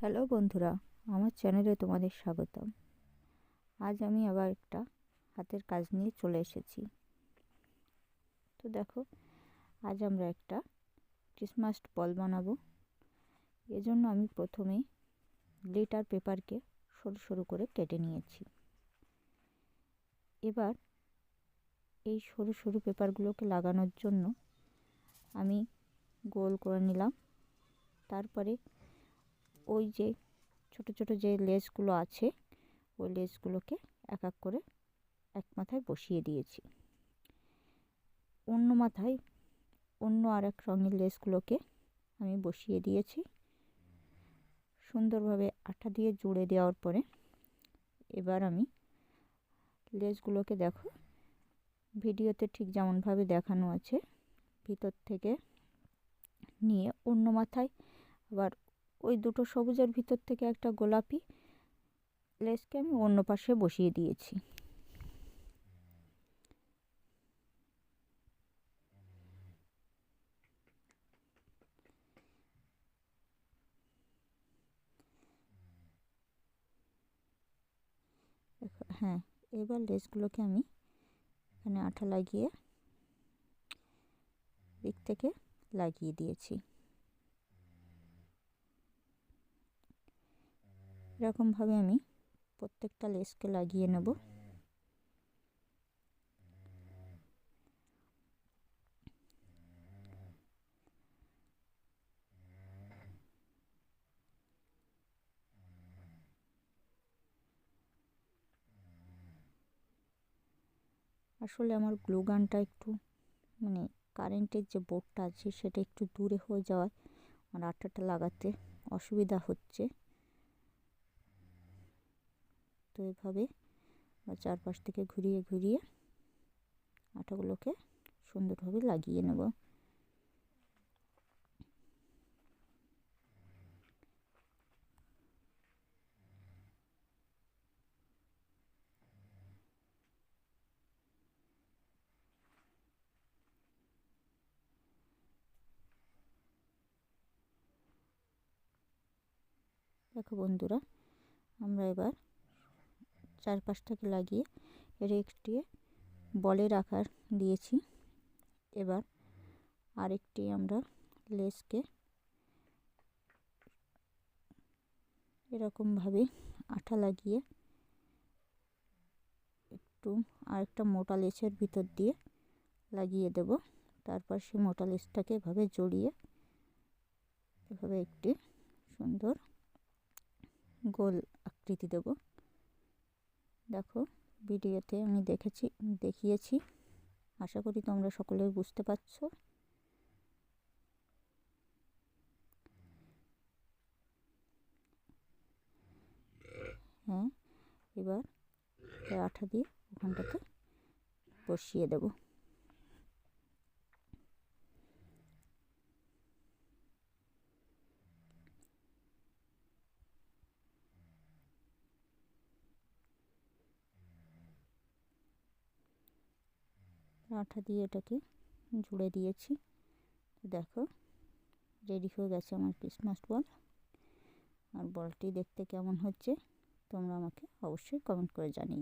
Hello বন্ধুরা, আমার চ্যানেলে তোমাদের স্বাগতম। আজ আমি আবার একটা হাতের কাজ নিয়ে চলে এসেছি। তো দেখো, আজ আমরা একটা ক্রিসমাস বল বানাবো। এজন্য আমি প্রথমে গ্লিটার পেপারকে সরু সরু করে কেটে নিয়েছি। এবার এই সরু সরু পেপারগুলোকে লাগানোর জন্য আমি গোল করে নিলাম। তারপরে ওই যে ছোট ছোট যে লেসগুলো আছে, ওই লেসগুলোকে এক এক করে এক মাথায় বসিয়ে দিয়েছি। অন্য মাথায় অন্য আর এক রঙের লেসগুলোকে আমি বসিয়ে দিয়েছি। সুন্দরভাবে আঠা দিয়ে জুড়ে দেওয়ার পরে এবার আমি লেসগুলোকে দেখো, ভিডিওতে ঠিক যেমনভাবে দেখানো আছে, ভিতর থেকে নিয়ে অন্য মাথায় আবার ওই দুটো সবুজের ভিতর থেকে একটা গোলাপি লেসকে আমি অন্য পাশে বসিয়ে দিয়েছি। হ্যাঁ এবার লেসগুলোকে আমি এখানে আঠা লাগিয়ে দিক থেকে লাগিয়ে দিয়েছি। এরকমভাবে আমি প্রত্যেকটা লেসকে লাগিয়ে নেব। আসলে আমার গ্লু গানটা একটু মানে কারেন্টের যে বোর্ডটা আছে সেটা একটু দূরে হয়ে যাওয়ায় আমার আঠাটা লাগাতে অসুবিধা হচ্ছে। তো এভাবে চারপাশ থেকে ঘুরিয়ে ঘুরিয়ে আটাগুলোকে সুন্দরভাবে লাগিয়ে নেব। দেখো বন্ধুরা আমরা এবার চারপাশটাকে লাগিয়ে এর একটি বলের আকার দিয়েছি। এবার আরেকটি আমরা লেসকে এরকমভাবে আঠা লাগিয়ে একটু আরেকটা মোটা লেসের ভিতর দিয়ে লাগিয়ে দেব। তারপর সেই মোটা লেসটাকে এভাবে জড়িয়ে এভাবে একটি সুন্দর গোল আকৃতি দেব। দেখো, ভিডিওতে আমি দেখেছি, দেখিয়েছি। আশা করি তোমরা সকলে বুঝতে পারছ। হ্যাঁ এবার আঠা দিয়ে ওখানটাতে বসিয়ে দেবো। আঠা দিয়ে এটাকে জুড়ে দিয়েছি। দেখো রেডি হয়ে গেছে আমার ক্রিসমাস বল আর বলটি দেখতে কেমন হচ্ছে তোমরা আমাকে অবশ্যই কমেন্ট করে জানিয়ে